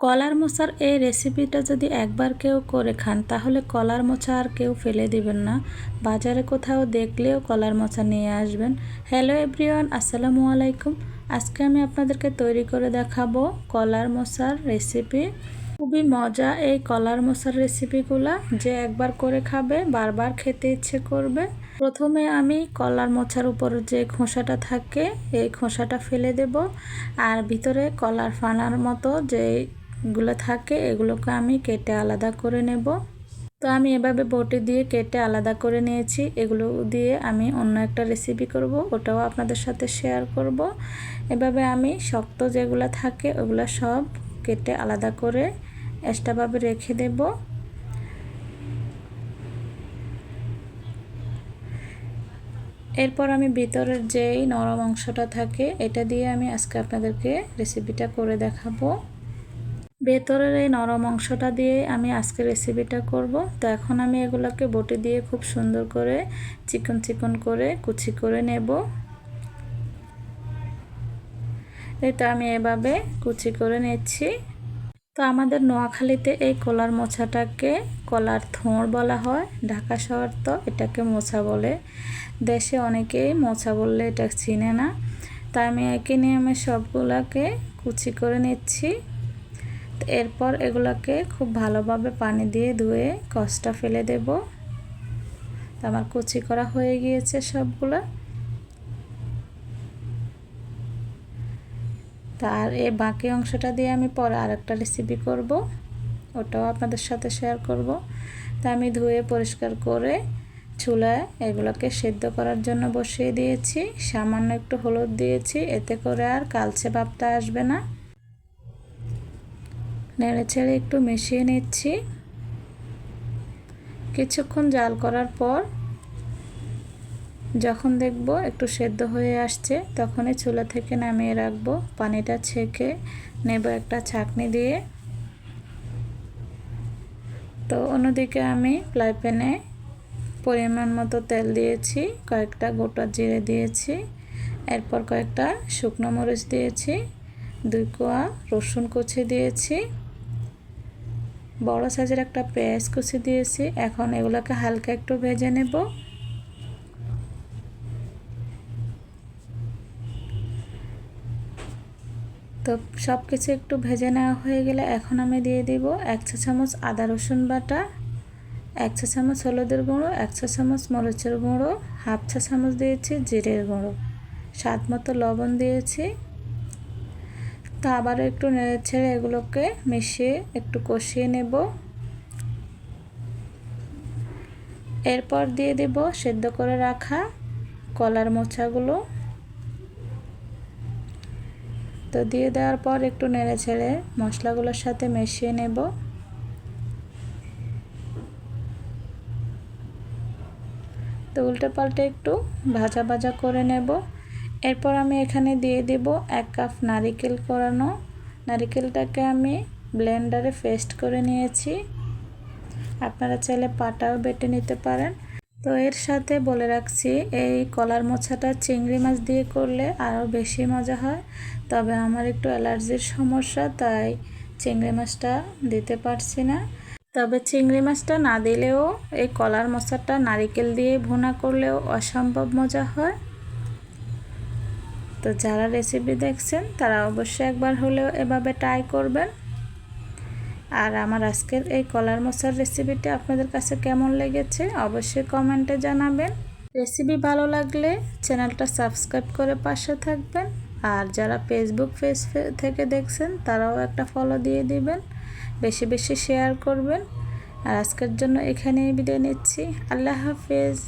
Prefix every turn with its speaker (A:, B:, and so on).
A: কলার মোচার এই রেসিপিটা যদি একবার কেউ করে খান, তাহলে কলার মোচা আর কেউ ফেলে দিবেন না। বাজারে কোথাও দেখলেও কলার মোচা নিয়ে আসবেন। হ্যালো এভরিওয়ান, আসসালামু আলাইকুম। আজকে আমি আপনাদেরকে তৈরি করে দেখাবো কলার মোচার রেসিপি। খুবই মজা এই কলার মোচার রেসিপিগুলা। যে একবার করে খাবে, বারবার খেতে ইচ্ছে করবে। প্রথমে আমি কলার মোচার উপর যে খোসাটা থাকে, এই খোসাটা ফেলে দেব। আর ভিতরে কলার ফানার মতো যে গুলো থাকে, এগুলোকে আমি কেটে আলাদা করে নেব। তো আমি এভাবে বটি দিয়ে কেটে আলাদা করে নিয়েছি। এগুলো দিয়ে আমি অন্য একটা রেসিপি করব, ওটাও আপনাদের সাথে শেয়ার করব। এভাবে আমি শক্ত যেগুলো থাকে, ওগুলো সব কেটে আলাদা করে এক্সট্রাভাবে রেখে দেব। এরপর আমি ভিতরের যেই নরম অংশটা থাকে, এটা দিয়ে আমি আজকে আপনাদেরকে রেসিপিটা করে দেখাবো। ভেতরের এই নরম অংশটা দিয়ে আমি আজকে রেসিপিটা করব। তো এখন আমি এগুলোকে বটি দিয়ে খুব সুন্দর করে চিকন চিকন করে কুচি করে নেব। এটা আমি এভাবে কুচি করে নিচ্ছি। তো আমাদের নোয়াখালীতে এই কলার মোছাটাকে কলার থোঁড় বলা হয়, ঢাকা শহর তো এটাকে মোছা বলে। দেশে অনেকেই মোছা বললে এটা চিনে না। তাই আমি একে নিয়ে আমি সবগুলোকে কুচি করে নিচ্ছি। এরপর এগুলোকে খুব ভালোভাবে পানি দিয়ে ধুয়ে কষটা ফেলে দেব। আমার কুচি করা হয়ে গিয়েছে সবগুলো। তার এই বাকি অংশটা দিয়ে আমি পরে আরেকটা রেসিপি করব, ওটাও আপনাদের সাথে শেয়ার করব। তা আমি ধুয়ে পরিষ্কার করে চুলায় এগুলোকে সেদ্ধ করার জন্য বসিয়ে দিয়েছি। সামান্য একটু হলুদ দিয়েছি, এতে করে আর কালচে ভাবটা আসবে না। নেড়ে ছেড়ে একটু মিশিয়ে নিচ্ছি। কিছুক্ষণ জাল করার পর যখন দেখব একটু সেদ্ধ হয়ে আসছে, তখনই চুলা থেকে নামিয়ে রাখব। পানিটা ছেঁকে নেব একটা ছাকনি দিয়ে। তো অন্যদিকে আমি ফ্রাই প্যানে পরিমাণ মতো তেল দিয়েছি, কয়েকটা গোটা জিরে দিয়েছি, এরপর কয়েকটা শুকনো মরিচ দিয়েছি, দুই কোয়া রসুন কুচি দিয়েছি। বড় সাইজের একটা পেঁয়াজ কুচি দিয়েছি। এখন এগুলোকে হালকা একটু ভেজে নেব। তো সব কিছু একটু ভেজে নেওয়া হয়ে গেলে এখন আমি দিয়ে দিব এক চা চামচ আদা রসুন বাটা, এক চা চামচ হলুদের গুঁড়ো, এক চা চামচ মরিচের গুঁড়ো, হাফ চা চামচ দিয়েছি জিরের গুঁড়ো। স্বাদ মতো লবণ দিয়েছি। তা আবারও একটু নেড়ে ছেড়ে এগুলোকে মিশিয়ে একটু কষিয়ে নেব। এরপর দিয়ে দেব সেদ্ধ করে রাখা কলার মোচাগুলো। তো দিয়ে দেওয়ার পর একটু নেড়ে ছেড়ে মশলাগুলোর সাথে মিশিয়ে নেব। তো উল্টে পাল্টে একটু ভাজা ভাজা করে নেব। এরপর আমি এখানে দিয়ে দেব এক কাপ নারিকেল করানো। নারিকেলটাকে আমি ব্লেন্ডারে পেস্ট করে নিয়েছি। আপনারা চাইলে পাটাও বেটে নিতে পারেন। তো এর সাথে বলে রাখছি, এই কলার মোছাটা চিংড়ি মাছ দিয়ে করলে আরও বেশি মজা হয়। তবে আমার একটু অ্যালার্জির সমস্যা, তাই চিংড়ি মাছটা দিতে পারছি না। তবে চিংড়ি মাছটা না দিলেও এই কলার মশাটা নারিকেল দিয়ে ভুনা করলেও অসম্ভব মজা হয়। তো যারা রেসিপি দেখছেন, তারা অবশ্যই একবার হলেও এভাবে ট্রাই করবেন। আর আমার আজকের এই কলার মশার রেসিপিটি আপনাদের কাছে কেমন লেগেছে, অবশ্যই কমেন্টে জানাবেন। রেসিপি ভালো লাগলে চ্যানেলটা সাবস্ক্রাইব করে পাশে থাকবেন। আর যারা ফেসবুক পেজ থেকে দেখছেন, তারাও একটা ফলো দিয়ে দিবেন। বেশি বেশি শেয়ার করবেন। আর আজকের জন্য এখানেই বিদায় নিচ্ছি। আল্লাহ হাফেজ।